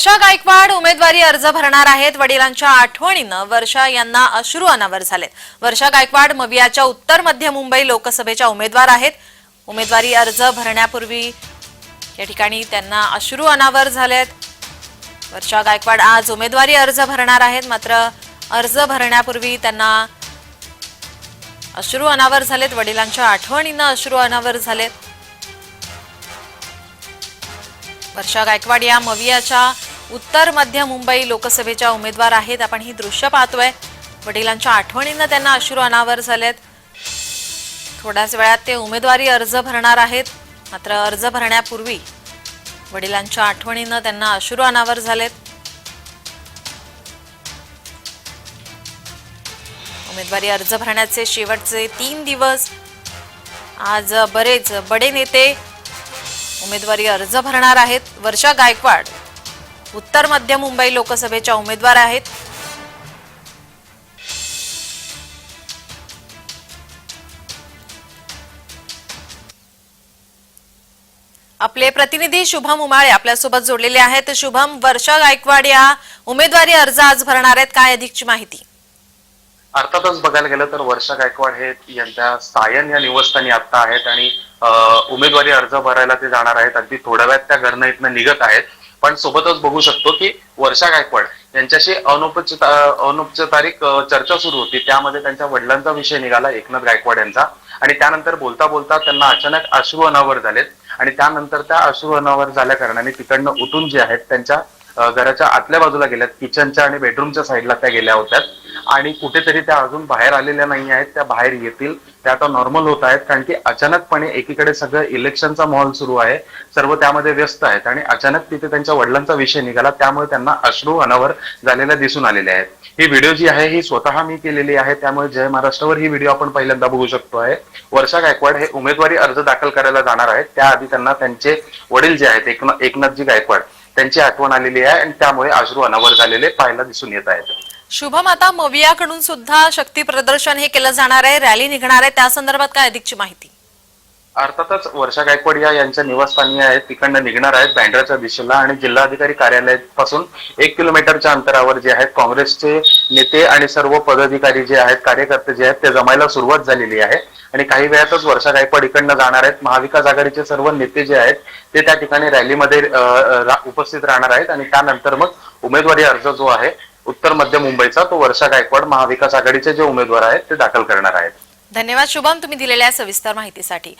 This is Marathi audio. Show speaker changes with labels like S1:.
S1: वर्षा गायकवाड उमेदवारी अर्ज भरणार आहेत. वडिलांच्या आठवणीनं वर्षा यांना अश्रू अनावर झालेत. वर्षा गायकवाड मवियाच्या उत्तर मध्य मुंबई लोकसभेच्या उमेदवार आहेत. उमेदवारी अर्ज भरण्यापूर्वी या ठिकाणी त्यांना अश्रू अनावर झालेत. वर्षा गायकवाड आज उमेदवारी अर्ज भरणार आहेत. मात्र अर्ज भरण्यापूर्वी त्यांना अश्रू अनावर झालेत. वडिलांच्या आठवणीनं अश्रू अनावर झालेत. वर्षा गायकवाड या मवियाच्या उत्तर मध्य मुंबई लोकसभेच्या उमेदवार आहेत. आपण ही दृश्य पाहतोय. वडिलांच्या आठवणीनं त्यांना अश्रू अनावर झालेत. थोड्याच वेळात ते उमेदवारी अर्ज भरणार आहेत. मात्र अर्ज भरण्यापूर्वी वडिलांच्या आठवणीनं त्यांना अश्रू अनावर झालेत. उमेदवारी अर्ज भरण्याचे शेवटचे तीन दिवस. आज बरेच बडे नेते उमेदवारी अर्ज भरणार आहेत. वर्षा गायकवाड उत्तर मध्य मुंबई लोकसभेच्या उमेदवार आहेत. आपले प्रतिनिधी शुभम उमाळे आपल्यासोबत जोडलेले आहेत. शुभम वर्षा गायकवाड या उमेदवारी अर्ज आज भरणार आहेत. काय अधिकची माहिती?
S2: अर्थातच बघायला गेलं तर वर्षा गायकवाड हे यांच्या सायन या निवासस्थानी आता आहेत आणि उमेदवारी अर्ज भरायला ते जाणार आहेत. अगदी थोड्या वेळात त्या घरनं इथनं निघत आहेत. पण सोबतच बघू शकतो की वर्षा गायकवाड यांच्याशी अनौपचारिक अनौपचारिक चर्चा सुरू होती. त्यामध्ये त्यांच्या वडिलांचा विषय निघाला एकनाथ गायकवाड यांचा. आणि त्यानंतर बोलता बोलता त्यांना अचानक अश्रू अनावर झालेत. आणि त्यानंतर त्या अश्रू अनावर झाल्या कारणाने तिकडनं उठून जे आहेत त्यांच्या घराच्या आतल्या बाजूला गेल्यात किचनच्या आणि बेडरूमच्या साईडला त्या गेल्या होत्या. आणि कुठेतरी त्या अजून बाहेर आलेल्या नाही आहेत. त्या बाहेर येतील. त्या आता नॉर्मल होत आहेत कारण की अचानकपणे एकीकडे सगळं इलेक्शनचा माहोल सुरू आहे सर्व त्यामध्ये व्यस्त आहेत आणि अचानक तिथे त्यांच्या वडिलांचा विषय निघाला त्यामुळे त्यांना अश्रू अनावर झालेल्या दिसून आलेले आहेत. ही व्हिडिओ जी आहे ही स्वतः मी केलेली आहे त्यामुळे जय महाराष्ट्रावर ही व्हिडिओ आपण पहिल्यांदा बघू शकतो आहे. वर्षा गायकवाड हे उमेदवारी अर्ज दाखल करायला जाणार आहेत त्याआधी त्यांना त्यांचे वडील जे आहेत एकनाथजी गायकवाड त्यांची आठवण आलेली आहे आणि त्यामुळे अश्रू अनावर झालेले पाहायला दिसून येत आहेत.
S1: शुभमाता मवियाकडून सुद्धा शक्ती प्रदर्शन हे केलं जाणार आहे. रॅली निघणार आहे. त्या संदर्भात काय अधिकची माहिती?
S2: अर्थातच वर्षा गायकवाड या यांच्या निवासस्थानी आहेत. तिकडनं निघणार आहेत बँड्राच्या दिशेला आणि जिल्हाधिकारी कार्यालयापासून एक किलोमीटरच्या अंतरावर जे आहेत काँग्रेसचे नेते आणि सर्व पदाधिकारी जे आहेत कार्यकर्ते जे आहेत ते जमायला सुरुवात झालेली आहे. आणि काही वेळातच वर्षा गायकवाड इकडनं जाणार आहेत. महाविकास आघाडीचे सर्व नेते जे आहेत ते त्या ठिकाणी रॅलीमध्ये उपस्थित राहणार आहेत. आणि त्यानंतर मग उमेदवारी अर्ज जो आहे उत्तर मध्य मुंबईचा तो वर्षा गायकवाड महाविकास आघाडीचे जे उमेदवार आहेत ते दाखल करणार आहेत.
S1: धन्यवाद शुभम तुम्ही दिलेल्या सविस्तर माहितीसाठी.